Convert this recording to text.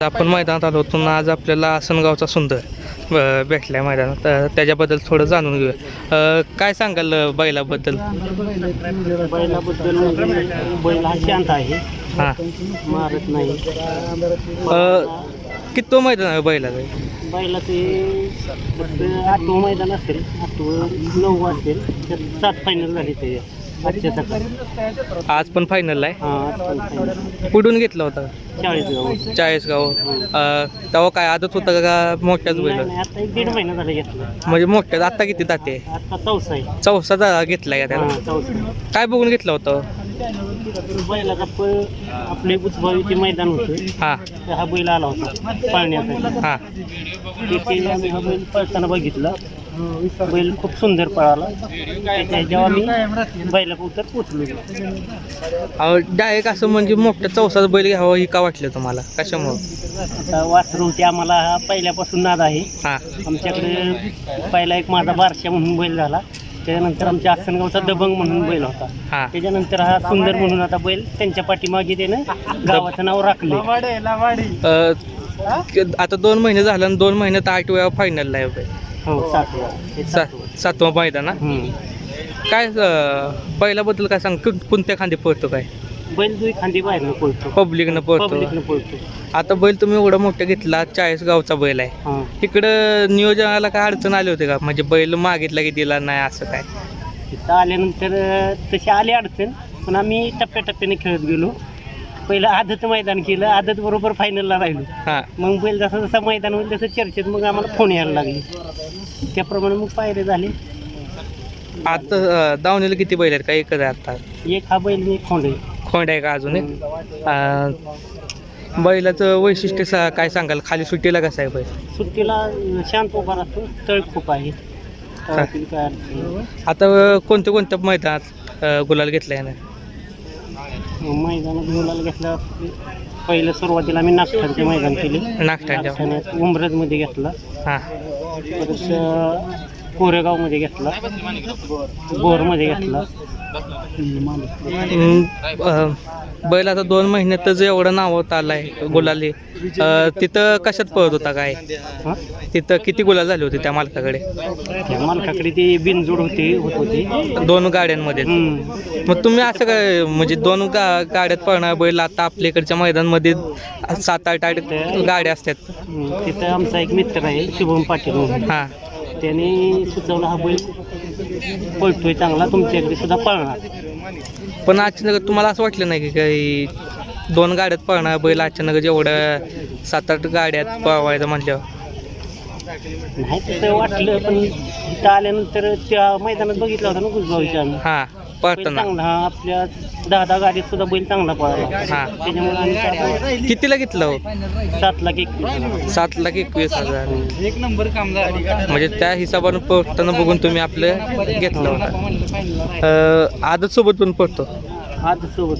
आपण मैदानात आलो होतो. आज आपल्याला आसनगावचा सुंदर अ, भेटलाय मैदानात. त्याच्याबद्दल थोडं जाणून घेऊया. काय सांगाल बैलाबद्दल बैलाबद्दल? बैल हा. शांत आहे हां मारत नाही किती तो मैदान आहे बैलाचं? बैलाचं ते आठवं मैदान असेल आठवं नऊ असेल सात फायनल झाली ते आजच्या सकाळी. आज पण फायनल आहे. हा फायनल कुठून घेतला होता? चाळीस गाव चाळीसगाव अ, तेव्हा काय आदत होतं का मोठ्याच बैल? नाही नाही, आता एक दीड महिना झाला घेतला. म्हणजे मोठ्यात. आता किती दाते? आता चौसा आहे. चौसा दा- घेतलाय का हा, त्याला चौसा. काय बघून घेतलं होतं? बैलाचा आपले मैदान होतं. हां. तर हा बैल आला होता पाळण्यासाठी. हां. तिथे आम्ही हा बैल पळताना बघितला. बैल खूप सुंदर पळाला. जेव्हा मी बैला उतर पोचलो डायरेक्ट असं म्हणजे मोठ्या चौसाचा बैल घ्यावं ही का वाटलं तुम्हाला? कशामुळं? आता वासरू ते आम्हाला हा पहिल्यापासून नाद आहे. हां. आमच्याकडे पहिला एक माझा बारशा म्हणून बैल झाला. त्याच्यानंतर आमच्या आसनगावचा दबंग म्हणून बैल होता. हां. त्याच्यानंतर हा सुंदर म्हणून आता बैल त्यांच्या पाठीमागे त्यानं गावाचं नाव राखले अ, क- आता दोन महिने झालं आणि दोन महिन्यात आठ वेळा फायनलला आहे बैल. हो. सातवा. हे सा सातवा. मैदान ना. काय अ, बैलाबद्दल काय सांग कोण- कोणत्या खांदी पळतो काय? बैल दुई खांदी बाहेरनं पळतो. पब्लिकनं पळतो. पब्लिकनं पळतो. आता बैल तुम्ही एवढा मोठा घेतला चाळीस गावचा बैल आहे. हां. इकडं नियोजनाला काय अडचण आली होती का? म्हणजे बैल मागितला की दिला नाही असं काय? तिथं आल्यानंतर अं, तशी आली अडचण पण आम्ही टप्प्याटप्प्याने खेळत गेलो. पहिलं आदत मैदान केलं आदत बरोबर फायनलला राहिलो. हां. मग बैल जसा जसा मैदान होईल तसं चर्चेत मग आम्हाला फोन यायला लागले. त्याप्रमाणे मग पायरे झाले. आता अ, दावणीला किती बैल आहेत? का एकच आहे आता? एक हा बैल मी खोंड आहे. खोंड आहे का अजून एक? अ, बैलाचं वैशिष्ट्य सा- काय सांगाल? खाली सुट्टीला कसं आहे बैल? सुट्टीला अं, शांत उभा राहतो तळ खूप आहे. तळातील काय अडचण नाही. आता अ, कोणत्या कोणत्या मैदानात अ, गुलाल घेतलाय ना मग मैदानात गुलाल घेतला. पहिलं सुरुवातीला आम्ही नागठाणचे मैदान केले. नागठाण्यात उमरजमध्ये घेतला. हां. परत कोरेगावमध्ये घेतला. बोरमध्ये घेतला. अं, बैल आता दोन महिन्यातच एवढं नावात आलाय गुलाली. अं, तिथं कशात पळत होता काय? हा? तिथं किती गुलाल झाले होते त्या मालकाकडे? त्या मालकाकडे ती बिनजोड होती होत होती. दोन गाड्यांमध्ये. हम्म. मग तुम्ही असं काय म्हणजे दोन गा गाड्यात पळणार बैल आता आपल्या इकडच्या मैदानमध्ये सात आठ आठ गाड्या असतात. हम्म. तिथं आमचा एक मित्र आहे शुभम पाटील म्हणून. हां. त्याने सुचवला हा बैल. पळतोय चांगला तुमच्याकडे सुद्धा पळणार. पण अचानक तुम्हाला असं वाटलं नाही की काही दोन गाड्यात पळणार बैल अचानक जेवढं सात आठ गाड्यात पळवायचं म्हटल्यावर नाही तसं वाटलं पण इथं आल्यानंतर त्या मैदानात बघितलं होतं ना गुजबावीच्या आम्ही. हां पळताना. चांगला हा आपल्या दहा दहा गाडीत सुद्धा बैल चांगला पळाला. हां. त्याच्यामुळे आम्ही कितीला घेतलं हो? सात लाख एक सात लाख एकवीस हजार. एक नंबर काम झाला म्हणजे त्या हिशोबानं पळताना बघून तुम्ही आपलं घेतलं होतं. अं, आदत सोबत पण पडतो आज सोबत